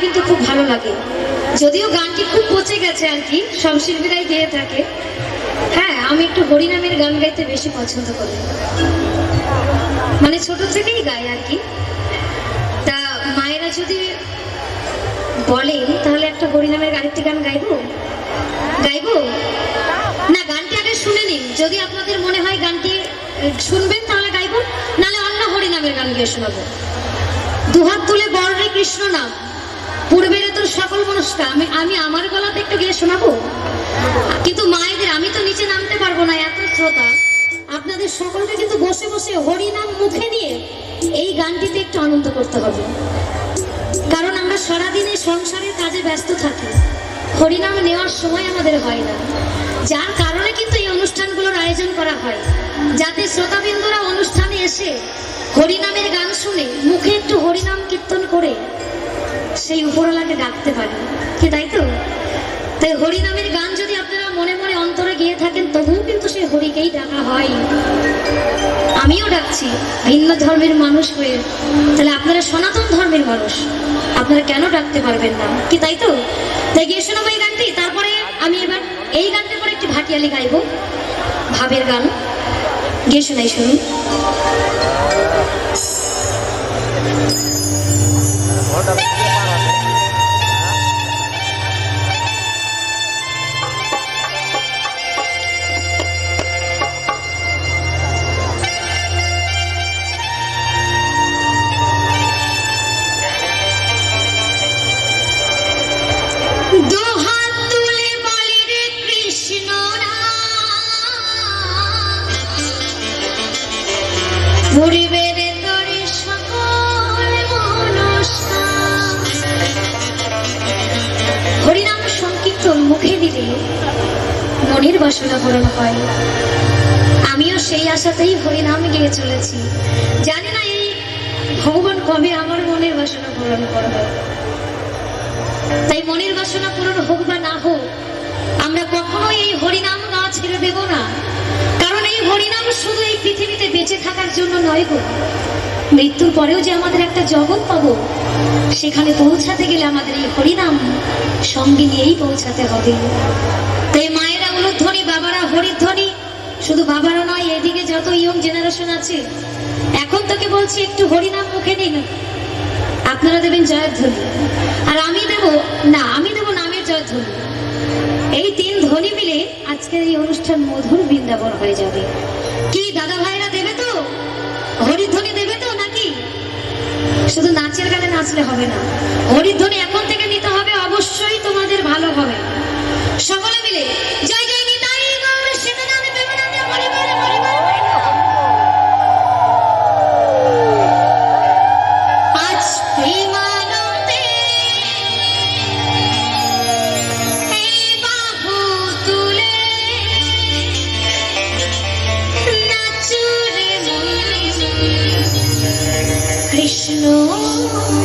কিন্তু খুব ভালো লাগে। যদিও গানটি খুব পচে গেছে আর কি, সব শিল্পীরাই গেয়ে থাকে। হ্যাঁ আমি একটু হরিনামের গান গাইতে বেশি পছন্দ করি। মানে ছোট থেকেই গাই আর কি। তা মায়েরা যদি বলেন, তাহলে একটা হরিনামের গাড়িতে গান গাইবো? গাইবো? না, গানটি আগে শুনে নিন। যদি আপনাদের মনে হয় গানটি শুনবেন, তাহলে গাইবো। নাহলে অন্য হরিনামের গান গিয়ে শোনাবো। দুহাত তুলে বড় রে কৃষ্ণ নাম। পূর্বের তোর সকল মনস্কা, আমি আমি আমার গলাতে একটু গিয়ে শোনাবো? কিন্তু মায়েদের, আমি তো নিচে নামতে পারব না, এত শ্রোতা। আপনাদের সকলকে কিন্তু বসে বসে হরিনাম মুখে নিয়ে এই গানটিতে একটু আনন্দ করতে হবে। কারণ আমরা সারাদিনে সংসারের কাজে ব্যস্ত থাকি। হরিনাম নেওয়ার সময় আমাদের হয় না। যার কারণে কিন্তু এই অনুষ্ঠানগুলোর আয়োজন করা হয়। যাতে শ্রোতাবিন্দুরা অনুষ্ঠানে এসে হরিনামের গান শুনে মুখে একটু হরিনাম কীর্তন করে সেই উপরওয়ালাকে ডাকতে পারে। কি তাই তো? তাই হরিনামের গান যদি আপনারা মনে মনে অন্তরে গিয়ে থাকেন, তবুও কিন্তু সেই হরিকেই ডাকা হয়। আমিও ডাকছি, ভিন্ন ধর্মের মানুষ হয়ে। তাহলে আপনারা সনাতন ধর্মের মানুষ, আপনারা কেন ডাকতে পারবেন না? কি তাই তো? তাই গিয়ে শোনাবো এই গানটি, তারপরে আমি এবার এই গানটার পরে একটি ভাটিয়ালি গাইবো। ভাবের গান। গিয়ে শোনাই, শুনুন। দুহাত পূরণ হয়। আমিও সেই আশাতেই হরিনাম গিয়ে চলেছি। জানি না এই ভগবান কবে আমার মনের বাসনা পূরণ করবে। তাই মনের বাসনা পূরণ হোক বা না হোক, আমরা কখনোই এই হরিনাম না ছেড়ে দেব না। কারণ এই হরিনাম শুধু এই পৃথিবীতে বেঁচে থাকার জন্য নয় গো। মৃত্যুর পরেও যে আমাদের একটা জগৎ পাবো, সেখানে পৌঁছাতে গেলে আমাদের এই হরিনাম সঙ্গে নিয়েই পৌঁছাতে হবে। তাই মায়েরা শুধু বাবারা নয়, এদিকে যত ইয়ং জেনারেশন আছে, এখন তোকে বলছি, একটু হরিনাম মুখে নিন। আপনারা দেবেন জয়ধ্বনি। আর আমি দেব, না, আমি দেব নামের জয়ধ্বনি। এই তিন ধ্বনি মিলে আজকের এই অনুষ্ঠান মধুর বৃন্দাবন হয়ে যাবে। কি, দাদা ভাইরা দেবে তো? হরিধ্বনি দেবে তো, নাকি? শুধু নাচের গানে নাচলে হবে না। হরিধ্বনি এখন থেকে নিতে হবে, অবশ্যই তোমাদের ভালো হবে। সকলে মিলে, জয় জয় সকল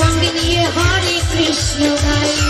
সঙ্গে নিয়ে হরে কৃষ্ণ গাই।